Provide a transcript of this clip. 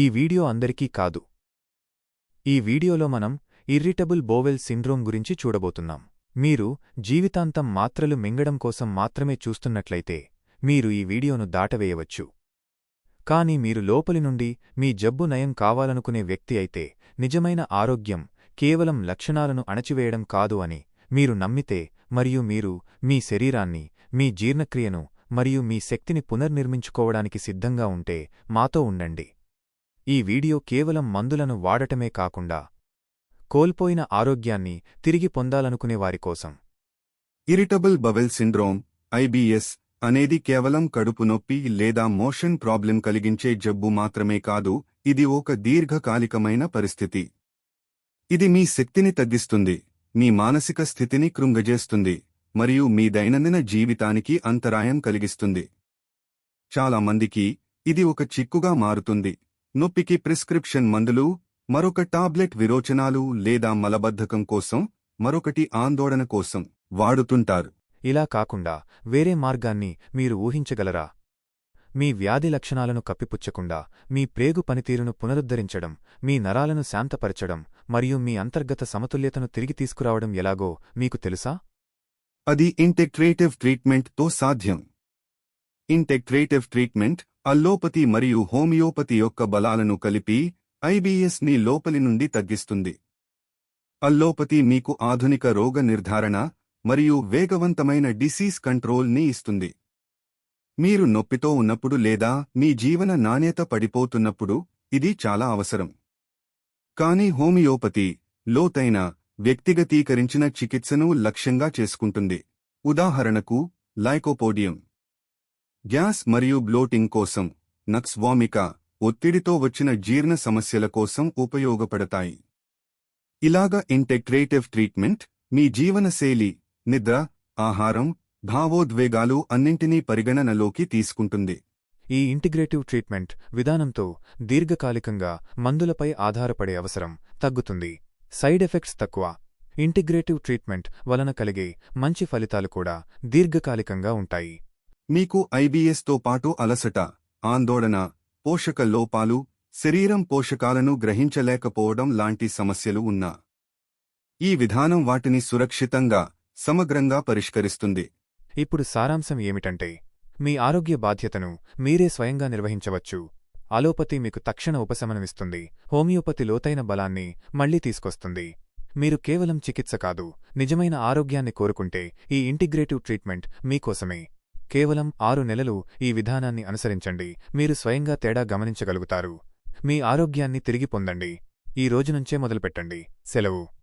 ఈ వీడియో అందరికీ కాదు. ఈ వీడియోలో మనం ఇర్రిటబుల్ బోవెల్ సిండ్రోమ్ గురించి చూడబోతున్నాం. మీరు జీవితాంతం మాత్రలు మింగడం కోసం మాత్రమే చూస్తున్నట్లయితే మీరు ఈ వీడియోను దాటవేయవచ్చు. కాని మీరు లోపలి నుండి మీ జబ్బు నయం కావాలనుకునే వ్యక్తి అయితే నిజమైన ఆరోగ్యం కేవలం లక్షణాలను అణచివేయడం కాదు అని మీరు నమ్మితే మరియు మీరు మీ శరీరాన్ని మీ జీర్ణక్రియను మరియు మీ శక్తిని పునర్నిర్మించుకోవడానికి సిద్ధంగా ఉంటే మాతో ఉండండి. ఈ వీడియో కేవలం మందులను వాడటమే కాకుండా కోల్పోయిన ఆరోగ్యాన్ని తిరిగి పొందాలనుకునే కోసం. ఇరిటబుల్ బవెల్ సిండ్రోమ్ ఐబిఎస్ అనేది కేవలం కడుపు నొప్పి లేదా మోషన్ ప్రాబ్లం కలిగించే జబ్బు మాత్రమే కాదు ఇది ఒక దీర్ఘకాలికమైన పరిస్థితి. ఇది మీ శక్తిని తగ్గిస్తుంది మీ మానసిక స్థితిని కృంగజేస్తుంది మరియు మీ దైనందిన జీవితానికి అంతరాయం కలిగిస్తుంది. చాలా మందికి ఇది ఒక చిక్కుగా మారుతుంది. నొప్పికి ప్రిస్క్రిప్షన్ మందులు మరొక టాబ్లెట్ విరోచనాలు లేదా మలబద్ధకం కోసం మరొకటి ఆందోళన కోసం వాడుతుంటారు. ఇలా కాకుండా వేరే మార్గాన్ని మీరు ఊహించగలరా? మీ వ్యాధి లక్షణాలను కప్పిపుచ్చకుండా మీ ప్రేగు పనితీరును పునరుద్ధరించడం మీ నరాలను శాంతపరచడం మరియు మీ అంతర్గత సమతుల్యతను తిరిగి తీసుకురావడం ఎలాగో మీకు తెలుసా? అది ఇంటెగ్రేటివ్ ట్రీట్మెంట్తో సాధ్యం. ఇంటెగ్రేటివ్ ట్రీట్మెంట్ అల్లోపతి మరియు హోమియోపతి యొక్క బలాలను కలిపి ఐబీఎస్ని లోపలి నుండి తగ్గిస్తుంది. అల్లోపతి మీకు ఆధునిక రోగ నిర్ధారణ మరియు వేగవంతమైన డిసీజ్ కంట్రోల్ని ఇస్తుంది. మీరు నొప్పితో ఉన్నప్పుడు లేదా మీ జీవన నాణ్యత పడిపోతున్నప్పుడు ఇది చాలా అవసరం. కానీ హోమియోపతి లోతైన వ్యక్తిగతీకరించిన చికిత్సను లక్ష్యంగా చేసుకుంటుంది. ఉదాహరణకు లైకోపోడియం. గ్యాస్ మరియు బ్లోటింగ్ కోసం నక్స్ వామిక ఒత్తిడితో వచ్చిన జీర్ణ సమస్యల కోసం ఉపయోగపడతాయి. ఇలాగ ఇంటెగ్రేటివ్ ట్రీట్మెంట్ మీ జీవనశైలి నిద్ర ఆహారం భావోద్వేగాలు అన్నింటినీ పరిగణనలోకి తీసుకుంటుంది. ఈ ఇంటిగ్రేటివ్ ట్రీట్మెంట్ విధానంతో దీర్ఘకాలికంగా మందులపై ఆధారపడే అవసరం తగ్గుతుంది. సైడ్ ఎఫెక్ట్స్ తక్కువ. ఇంటిగ్రేటివ్ ట్రీట్మెంట్ వలన కలిగే మంచి ఫలితాలు కూడా దీర్ఘకాలికంగా ఉంటాయి. మీకు ఐబిఎస్తో పాటు అలసట ఆందోళన పోషక లోపాలు శరీరం పోషకాలను గ్రహించలేకపోవడం లాంటి సమస్యలు ఉన్నా. ఈ విధానం వాటిని సురక్షితంగా సమగ్రంగా పరిష్కరిస్తుంది. ఇప్పుడు సారాంశం ఏమిటంటే మీ ఆరోగ్య బాధ్యతను మీరే స్వయంగా నిర్వహించవచ్చు. అలోపతి మీకు తక్షణ ఉపశమనమిస్తుంది. హోమియోపతి లోతైన బలాన్ని మళ్ళీ తీసుకొస్తుంది. మీరు కేవలం చికిత్స కాదు నిజమైన ఆరోగ్యాన్ని కోరుకుంటే ఈ ఇంటిగ్రేటివ్ ట్రీట్మెంట్ మీకోసమే. కేవలం ఆరు నెలలు ఈ విధానాన్ని అనుసరించండి. మీరు స్వయంగా తేడా గమనించగలుగుతారు. మీ ఆరోగ్యాన్ని తిరిగి పొందండి. ఈ రోజునుంచే మొదలుపెట్టండి. సెలవు.